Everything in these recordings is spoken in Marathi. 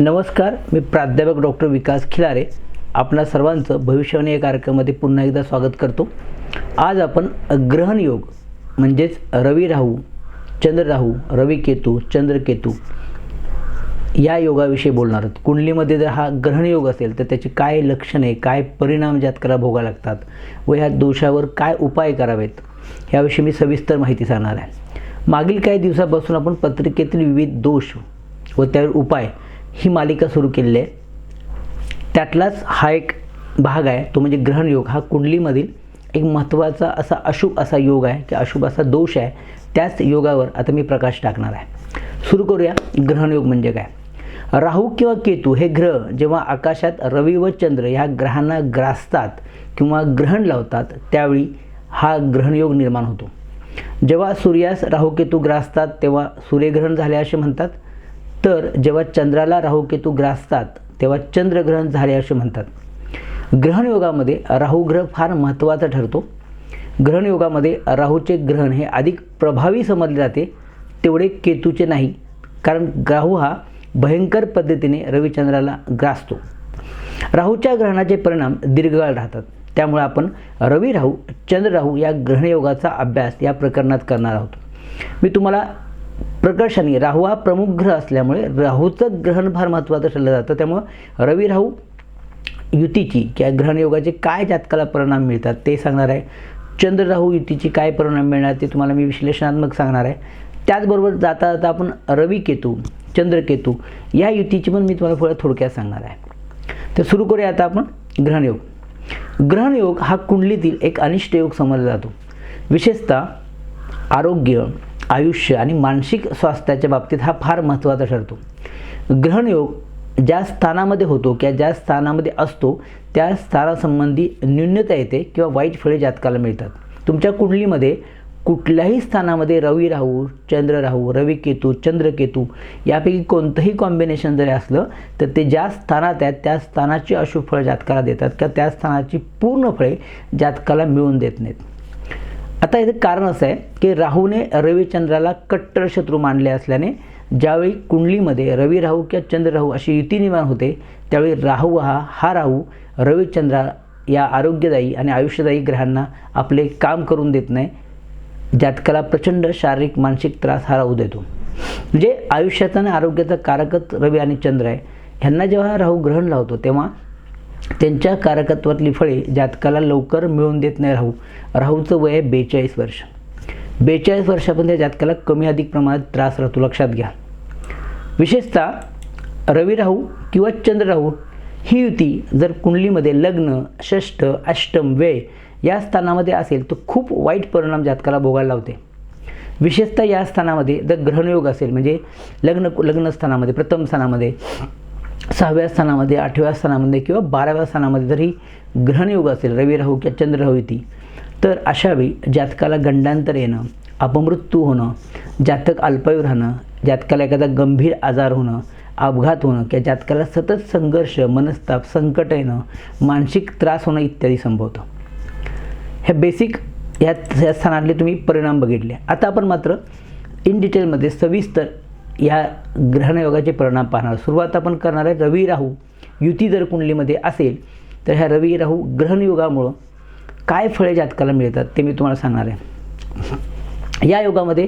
नमस्कार मी प्राध्यापक डॉक्टर विकास खिलारे. आपणा सर्वांचं भविष्यवाणी या कार्यक्रमामध्ये पुन्हा एकदा स्वागत करतो. आज आपण ग्रहणयोग म्हणजेच रवी राहू चंद्र राहू रवी केतू चंद्रकेतू या योगाविषयी बोलणार आहोत. कुंडलीमध्ये जर हा ग्रहणयोग असेल तर त्याची काय लक्षणे काय परिणाम जातकाला भोगावे लागतात व ह्या दोषावर काय उपाय करावेत याविषयी मी सविस्तर माहिती सांगणार आहे. मागील काही दिवसापासून आपण पत्रिकेतील विविध दोष व त्यावर उपाय ही मालिका सुरू केलेली आहे. त्यातलाच हा एक भाग आहे तो म्हणजे ग्रहणयोग. हा कुंडलीमधील एक महत्त्वाचा असा अशुभ असा योग आहे की अशुभ असा दोष आहे त्याच योगावर आता मी प्रकाश टाकणार आहे. सुरू करूया. ग्रहणयोग म्हणजे काय? राहू किंवा केतू हे ग्रह जेव्हा आकाशात रवी व चंद्र ह्या ग्रहांना ग्रासतात किंवा ग्रहण लावतात त्यावेळी हा ग्रहणयोग निर्माण होतो. जेव्हा सूर्यास राहू केतू ग्रासतात तेव्हा सूर्यग्रहण झाले असे म्हणतात. तर जेव्हा चंद्राला राहुकेतू ग्रासतात तेव्हा चंद्रग्रहण झाले असे म्हणतात. ग्रहणयोगामध्ये राहुग्रह फार महत्त्वाचा ठरतो. ग्रहणयोगामध्ये राहूचे ग्रहण हे अधिक प्रभावी समजले जाते तेवढे केतूचे नाही कारण राहू हा भयंकर पद्धतीने रविचंद्राला ग्रासतो. राहूच्या ग्रहणाचे परिणाम दीर्घकाळ राहतात. त्यामुळे आपण रवी राहू चंद्र राहू या ग्रहणयोगाचा अभ्यास या प्रकरणात करणार आहोत. मी तुम्हाला प्रकर्षाने राहू हा प्रमुख ग्रह असल्यामुळे राहूचं ग्रहण फार महत्त्वाचं ठरलं जातं. त्यामुळं रवी राहू युतीची किंवा ग्रहणयोगाचे काय जातकाला परिणाम मिळतात ते सांगणार आहे. चंद्र राहू युतीची काय परिणाम मिळणार ते तुम्हाला मी विश्लेषणात्मक सांगणार आहे. त्याचबरोबर जाता जाता आपण रवी केतू चंद्रकेतू या युतीची पण मी तुम्हाला थोडं थोडक्यात सांगणार आहे. तर सुरू करूया आता आपण ग्रहणयोग. ग्रहणयोग हा कुंडलीतील एक अनिष्ट योग समजला जातो. विशेषतः आरोग्य आयुष्य आणि मानसिक स्वास्थ्याच्या बाबतीत हा फार महत्त्वाचा ठरतो. ग्रहणयोग ज्या स्थानामध्ये होतो किंवा ज्या स्थानामध्ये असतो त्या स्थानासंबंधी न्यूनता येते किंवा वाईट फळे जातकाला मिळतात. तुमच्या कुंडलीमध्ये कुठल्याही स्थानामध्ये रवी राहू चंद्र राहू रवी केतू चंद्रकेतू यापैकी कोणतंही कॉम्बिनेशन जरी असलं तर ते ज्या स्थानात आहेत त्या स्थानाची अशुभ फळं जातकाला देतात किंवा त्या स्थानाची पूर्ण फळे जातकाला मिळून देत नाहीत. आता याचं कारण असं आहे की राहूने रविचंद्राला कट्टर शत्रू मानले असल्याने ज्यावेळी कुंडलीमध्ये रवी राहू किंवा चंद्र राहू अशी युती निर्माण होते त्यावेळी राहू हा हा राहू रविचंद्रा या आरोग्यदायी आणि आयुष्यदायी ग्रहांना आपले काम करून देत नाही जातकाला प्रचंड शारीरिक मानसिक त्रास हा राहू देतो. म्हणजे आयुष्याचा आणि आरोग्याचा कारकच रवी आणि चंद्र आहे. ह्यांना जेव्हा राहू ग्रहण लावतो तेव्हा त्यांच्या कारकत्वातली फळे जातकाला लवकर मिळवून देत नाही राहू. राहूचं वय आहे बेचाळीस वर्ष. बेचाळीस वर्षापर्यंत जातकाला कमी अधिक प्रमाणात त्रास राहतो. लक्षात घ्या. विशेषतः रवी राहू किंवा चंद्र राहू ही युती जर कुंडलीमध्ये लग्न षष्ठ अष्टम वेळ या स्थानामध्ये असेल तर खूप वाईट परिणाम जातकाला भोगायला लावते. विशेषतः या स्थानामध्ये जर ग्रहणयोग असेल म्हणजे लग्न लग्न स्थानामध्ये प्रथम स्थानामध्ये सहाव्या स्थानामध्ये आठव्या स्थानामध्ये किंवा बाराव्या स्थानामध्ये जरी ग्रहणयोग असेल रवी राहू किंवा चंद्र राहू युती तर अशावेळी जातकाला गंडांतर येणं अपमृत्यू होणं जातक अल्पायू राहणं जातकाला एखादा गंभीर आजार होणं अपघात होणं किंवा जातकाला सतत संघर्ष मनस्ताप संकट येणं मानसिक त्रास होणं इत्यादी संभवतं. हे बेसिक ह्या ह्या स्थानातले तुम्ही परिणाम बघितले. आता आपण मात्र इन डिटेलमध्ये सविस्तर या ग्रहणयोगाचे परिणाम पाहणार. सुरुवात आपण करणार आहे रवी राहू. युती जर कुंडलीमध्ये असेल तर ह्या रवी राहू ग्रहणयोगामुळं काय फळे जातकाला मिळतात ते मी तुम्हाला सांगणार आहे. या योगामध्ये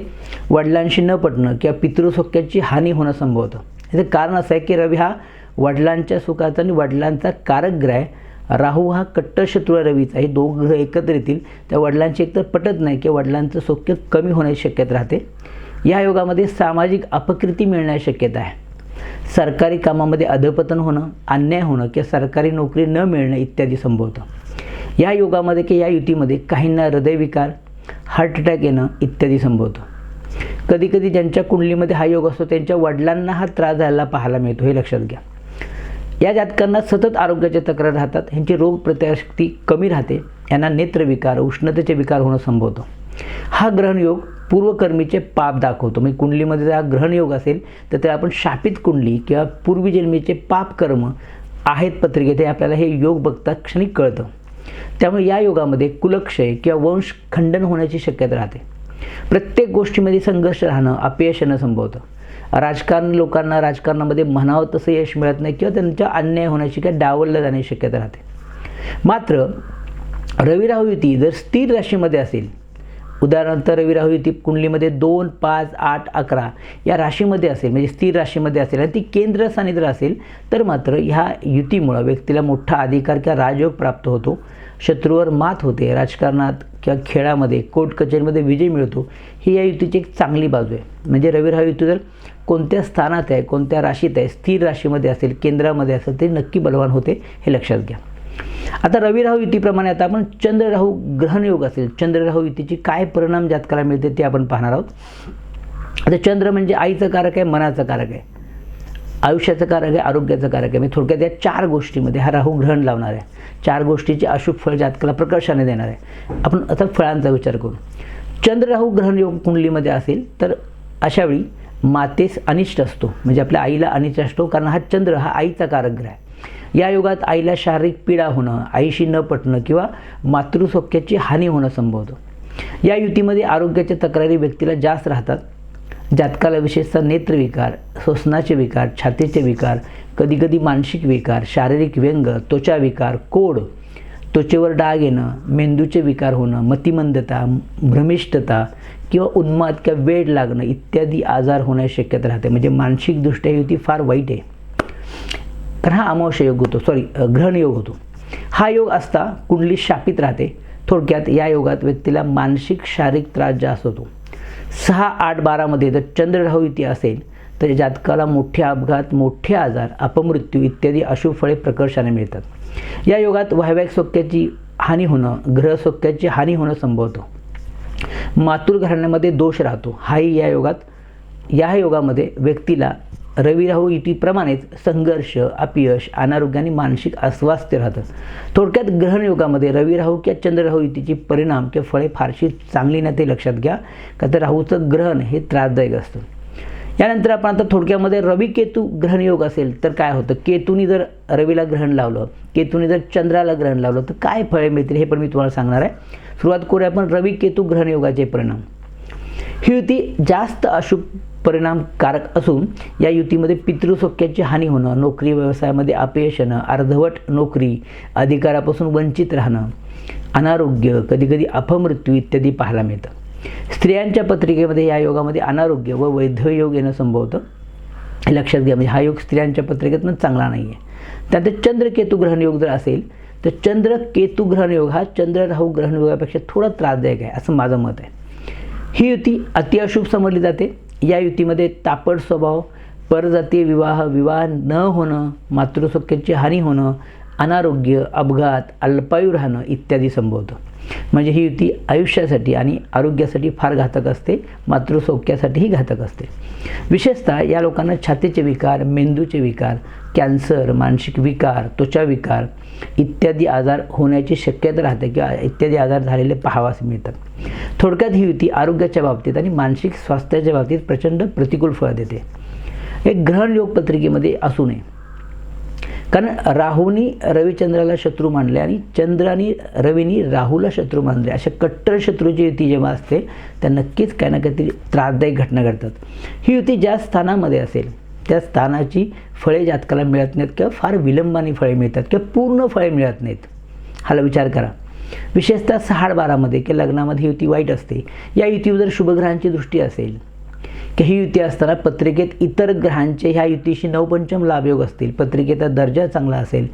वडिलांशी न पटणं किंवा पितृसोख्याची हानी होणं संभवतं. याचं कारण असं आहे की रवी हा वडिलांच्या सुखाचा आणि वडिलांचा कारक ग्रह आहे राहू हा कट्टर शत्रू रवीचा. हे दोघं ग्रह एकत्र येतील. त्या वडिलांची एकतर पटत नाही किंवा वडिलांचं सौख्य कमी होण्याची शक्यता राहते. या योगामध्ये सामाजिक अपकृती मिळण्याची शक्यता आहे. सरकारी कामामध्ये अधपतन होणं अन्याय होणं किंवा सरकारी नोकरी न मिळणं इत्यादी संभवतं. या योगामध्ये किंवा या युतीमध्ये काहींना हृदयविकार हार्ट अटॅक येणं इत्यादी संभवतं. कधीकधी ज्यांच्या कुंडलीमध्ये हा योग असतो त्यांच्या वडिलांना हा त्रास झाला पाहायला मिळतो हे लक्षात घ्या. या जातकांना सतत आरोग्याच्या तक्रार राहतात ह्यांची रोग प्रतिकारशक्ती कमी राहते यांना नेत्रविकार उष्णतेचे विकार होणं संभवतं. हा ग्रहणयोग पूर्वकर्मीचे पाप दाखवतो. म्हणजे कुंडलीमध्ये जर हा ग्रहणयोग असेल तर ते आपण शापित कुंडली किंवा पूर्वीजन्मीचे पाप कर्म आहेत पत्रिकेत हे आपल्याला हे योग बघता क्षणी कळतं. त्यामुळे या योगामध्ये कुलक्षय किंवा वंश खंडन होण्याची शक्यता राहते. प्रत्येक गोष्टीमध्ये संघर्ष राहणं अपयश येणं संभवतं. राजकारण लोकांना राजकारणामध्ये म्हणावं तसं यश मिळत नाही किंवा त्यांच्या अन्याय होण्याची काय डावललं जाण्याची शक्यता राहते. मात्र रविराहू युती जर स्थिर राशीमध्ये असेल उदाहरणार्थ रवी राहू युती कुंडलीमध्ये दोन पाच आठ अकरा या राशीमध्ये असेल म्हणजे स्थिर राशीमध्ये असेल आणि ती केंद्र जर असेल तर मात्र ह्या युतीमुळं व्यक्तीला मोठा अधिकार किंवा राजयोग प्राप्त होतो. शत्रूवर मात होते राजकारणात किंवा खेळामध्ये कोर्ट कचेरीमध्ये विजय मिळतो ही या युतीची एक चांगली बाजू आहे. म्हणजे रवी युती जर कोणत्या स्थानात आहे कोणत्या राशीत आहे स्थिर राशीमध्ये असेल केंद्रामध्ये असेल ते नक्की बलवान होते हे लक्षात घ्या. आता रवी राहू युतीप्रमाणे आता आपण चंद्र राहू ग्रहणयोग असेल. चंद्र राहू युतीची काय परिणाम जातकाला मिळते ते आपण पाहणार आहोत. आता चंद्र म्हणजे आईचं कारक आहे मनाचं कारक आहे. आयुष्याचं कारक आहे आरोग्याचं कारक आहे. म्हणजे थोडक्यात या चार गोष्टीमध्ये हा राहू ग्रहण लावणार आहे. चार गोष्टीचे अशुभ फळ जातकाला प्रकर्षाने देणार आहे. आपण आता फळांचा विचार करू. चंद्र राहू ग्रहणयोग कुंडलीमध्ये असेल तर अशावेळी मातेस अनिष्ट असतो. म्हणजे आपल्या आईला अनिष्ट असतो कारण हा चंद्र हा आईचा कारक ग्रह आहे. या युगात आईला शारीरिक पीडा होणं आईशी न पटणं किंवा मातृसौख्याची हानी होणं संभवतं. या युतीमध्ये आरोग्याच्या तक्रारी व्यक्तीला जास्त राहतात. जातकाला विशेषतः नेत्रविकार श्वसनाचे विकार छातीचे विकार कधीकधी मानसिक विकार शारीरिक व्यंग त्वचा विकार कोड त्वचेवर डाग येणं मेंदूचे विकार होणं मतिमंदता भ्रमिष्टता किंवा उन्माद किंवा वेळ लागणं इत्यादी आजार होण्याची शक्यता राहते. म्हणजे मानसिकदृष्ट्या युती फार वाईट आहे. कारण हा अमावस्या योग होतो. सॉरी ग्रहण योग होतो. हा योग असता कुंडली शापित राहते. थोडक्यात या योगात व्यक्तीला मानसिक शारीरिक त्रास जास्त होतो. सहा आठ बारामध्ये जर चंद्र राहू इथे असेल तर जातकाला मोठे अपघात मोठे आजार अपमृत्यू इत्यादी अशुभ फळे प्रकर्षाने मिळतात. या योगात वाहव्याक सोक्याची हानी होणं ग्रहसोक्याची हानी होणं संभवतो. मातृ घराण्यामध्ये दोष राहतो. हाही या योगात या योगामध्ये व्यक्तीला रवी राहू युतीप्रमाणेच संघर्ष अपयश अनारोग्य आणि मानसिक अस्वास्थ्य राहतं थोडक्यात ग्रहणयोगामध्ये रवी राहू किंवा चंद्र राहू परिणाम किंवा फळे फारशी चांगली नाही ते लक्षात घ्या का तर राहूचं ग्रहण हे त्रासदायक असतं. यानंतर आपण आता थोडक्यामध्ये रवी केतू ग्रहणयोग असेल तर काय होतं? केतूनी जर रवीला ग्रहण लावलं केतूनी जर चंद्राला ग्रहण लावलं तर काय फळे मिळतील हे पण मी तुम्हाला सांगणार आहे. सुरुवात करूया आपण रवी केतू ग्रहणयोगाचे परिणाम. ही होती जास्त अशुभ परिणामकारक असून या युतीमध्ये पितृसौख्याची हानी होणं नोकरी व्यवसायामध्ये अपयश येणं अर्धवट नोकरी अधिकारापासून वंचित राहणं अनारोग्य कधीकधी अपमृत्यू इत्यादी पाहायला मिळतं. स्त्रियांच्या पत्रिकेमध्ये या योगामध्ये अनारोग्य व वैध योग येणं संभवतं. हे लक्षात घ्या म्हणजे हा योग स्त्रियांच्या पत्रिकेतनं चांगला नाही आहे त्यानंतर चंद्रकेतू ग्रहण योग जर असेल तर चंद्र केतू ग्रहण योग हा चंद्र राहू ग्रहण योगापेक्षा थोडा त्रासदायक आहे असं माझं मत आहे. ही युती अतिअशुभ समजली जाते. या युतीमध्ये तापड स्वभाव परजातीय विवाह विवाह न होणं मातृसौख्याची हानी होणं अनारोग्य अपघात अल्पायू राहणं इत्यादी संभवतं. म्हणजे ही युती आयुष्यासाठी आणि आरोग्यासाठी फार घातक असते मातृसौख्यासाठीही घातक असते. विशेषतः या लोकांना छातीचे विकार मेंदूचे विकार कॅन्सर मानसिक विकार त्वचा विकार इत्यादी आजार होण्याची शक्यता राहते किंवा इत्यादी आजार झालेले पाहावास मिळतात. थोडक्यात ही युती आरोग्याच्या बाबतीत आणि मानसिक स्वास्थ्याच्या बाबतीत प्रचंड प्रतिकूल फळ देते. एक ग्रहण योग पत्रिकेमध्ये असू नये. कारण राहूनी रविचंद्राला शत्रू मानले आणि चंद्रानी रवीनी राहूला शत्रू मानले. अशा कट्टर शत्रूची युती जेव्हा असते त्या नक्कीच काही ना काहीतरी त्रासदायक घटना घडतात. ही युती ज्या स्थानामध्ये असेल त्या स्थानाची फळे जातकाला मिळत नाहीत किंवा फार विलंबाने फळे मिळतात किंवा पूर्ण फळे मिळत नाहीत. हाला विचार करा. विशेषतः सहाड बारामध्ये किंवा लग्नामध्ये युती वाईट असते. या युतीवर जर शुभग्रहांची दृष्टी असेल की ही युती असताना पत्रिकेत इतर ग्रहांचे ह्या युतीशी नवपंचम लाभयोग असतील पत्रिकेचा दर्जा चांगला असेल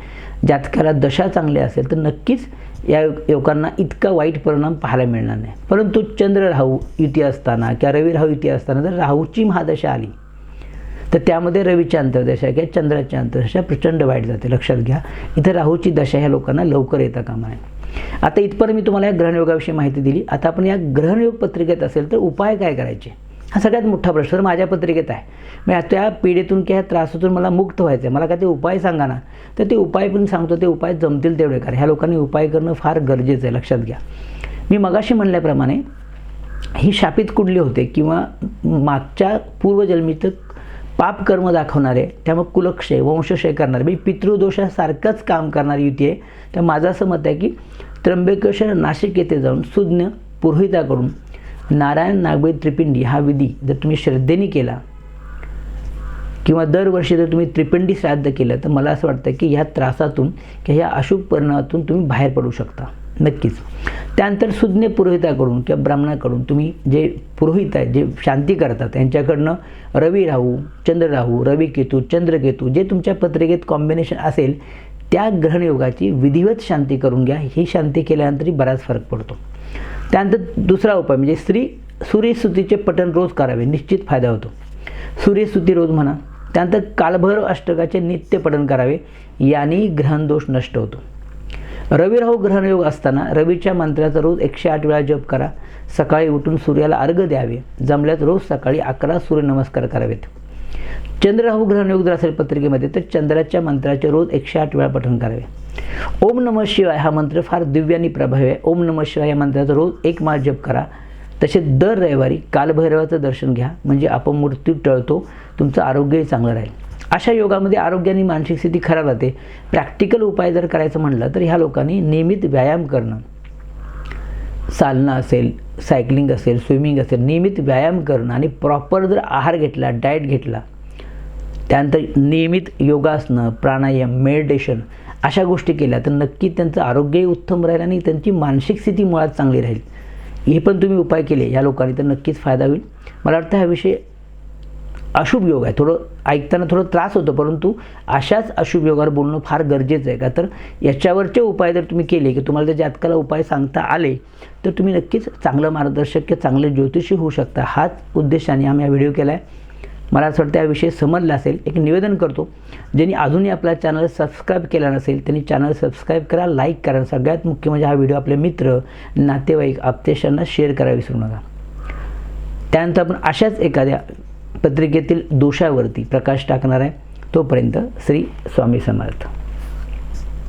जातकाला दशा चांगली असेल तर नक्कीच या युवकांना इतका वाईट परिणाम पाहायला मिळणार नाही. परंतु चंद्र राहू युती असताना किंवा रवी राहू युती असताना जर राहूची महादशा आली तर त्यामध्ये रवीची अंतर्दशा किंवा चंद्राची अंतर्दशा प्रचंड वाईट जाते लक्षात घ्या. इथं राहूची दशा ह्या लोकांना लवकर येता कामा नये. आता इथपर्यंत मी तुम्हाला या ग्रहणयोगाविषयी माहिती दिली. आता आपण या ग्रहणयोग पत्रिकेत असेल तर उपाय काय करायचे? हा सगळ्यात मोठा प्रश्न माझ्या पत्रिकेत आहे. मी त्या पिढीतून किंवा त्रासातून मला मुक्त व्हायचं आहे मला काय ते उपाय सांगा ना. तर ते उपाय पण सांगतो ते उपाय जमतील तेवढे करा ह्या लोकांनी उपाय करणं फार गरजेचं आहे लक्षात घ्या. मी मगाशी म्हणल्याप्रमाणे ही शापित कुडली होते किंवा मागच्या पूर्वजन्मीचं पाप कर्म दाखवणारे त्यामुळे कुलक्षय वंशक्षय करणारे म्हणजे पितृदोषासारखंच काम करणारी युती आहे. तर माझं असं मत आहे की त्र्यंबकेश्वर नाशिक येथे जाऊन सुज्ञ पुरोहिताकडून नारायण नागबळी त्रिपिंडी हा विधी जर तुम्ही श्रद्धेने केला किंवा दरवर्षी जर तुम्ही त्रिपिंडी श्राद्ध केलं तर मला असं वाटतं की ह्या त्रासातून किंवा ह्या अशुभ परिणामातून तुम्ही बाहेर पडू शकता. नक्कीच. त्यानंतर सुज्ञ पुरोहिताकडून किंवा ब्राह्मणाकडून तुम्ही जे पुरोहित आहेत जे शांती करतात त्यांच्याकडनं रवी राहू चंद्र राहू रवी केतू चंद्रकेतू जे तुमच्या पत्रिकेत कॉम्बिनेशन असेल त्या ग्रहणयोगाची विधिवत शांती करून घ्या. ही शांती केल्यानंतरही बराच फरक पडतो. त्यानंतर दुसरा उपाय म्हणजे स्त्री सूर्यस्तुतीचे पठण रोज करावे निश्चित फायदा होतो. सूर्यस्तुती रोज म्हणा. त्यानंतर कालभैरव अष्टकाचे नित्य पठण करावे. याने ग्रहणदोष नष्ट होतो. रविराहू ग्रहणयोग असताना रवीच्या मंत्राचा रोज एकशे आठ वेळा जप करा. सकाळी उठून सूर्याला अर्घ द्यावे. जमल्यात रोज सकाळी अकरा सूर्यनमस्कार करावेत. चंद्र राहू ग्रहणयोग जर असेल पत्रिकेमध्ये तर चंद्राच्या मंत्राचे रोज एकशे आठ वेळा पठण करावे. ओम नम शिवाय हा मंत्र फार दिव्यानी प्रभावी आहे. ओम नम शिवाय या मंत्राचा रोज एक माळ जप करा. तसेच दर रविवारी कालभैरवाचं दर्शन घ्या. म्हणजे अपमृत्यू टळतो. तुमचं आरोग्यही चांगलं राहील. अशा योगामध्ये आरोग्य आणि मानसिक स्थिती खराब राहते. प्रॅक्टिकल उपाय जर करायचं म्हटलं तर ह्या लोकांनी नियमित व्यायाम करणं. चालणं असेल सायकलिंग असेल स्विमिंग असेल नियमित व्यायाम करणं आणि प्रॉपर जर आहार घेतला डाएट घेतला त्यानंतर नियमित योगासनं प्राणायाम मेडिटेशन अशा गोष्टी केल्या तर नक्की त्यांचं आरोग्यही उत्तम राहील आणि त्यांची मानसिक स्थिती मुळात चांगली राहील. हे पण तुम्ही उपाय केले या लोकांनी तर नक्कीच फायदा होईल. मला वाटतं हा विषय अशुभ योग आहे. थोडं ऐकताना थोडं त्रास होतो परंतु अशाच अशुभ योगावर बोलणं फार गरजेचं आहे. का तर याच्यावरचे उपाय जर तुम्ही केले की तुम्हाला जर जातकाला उपाय सांगता आले तर तुम्ही नक्कीच चांगलं मार्गदर्शक किंवा चांगले ज्योतिषी होऊ शकता. हाच उद्देशाने आम्ही हा व्हिडिओ केला आहे मला असं वाटतं याविषयी विषय समजला असेल. एक निवेदन करतो ज्यांनी अजूनही आपला चॅनल सबस्क्राईब केला नसेल त्यांनी चॅनल सबस्क्राईब करा लाईक करा. सगळ्यात मुख्य म्हणजे हा व्हिडिओ आपले मित्र नातेवाईक आपतेशांना शेअर करा विसरू नका. त्यानंतर आपण अशाच एखाद्या पत्रिकेतील दोषावरती प्रकाश टाकणार आहे. तोपर्यंत श्री स्वामी समर्थ.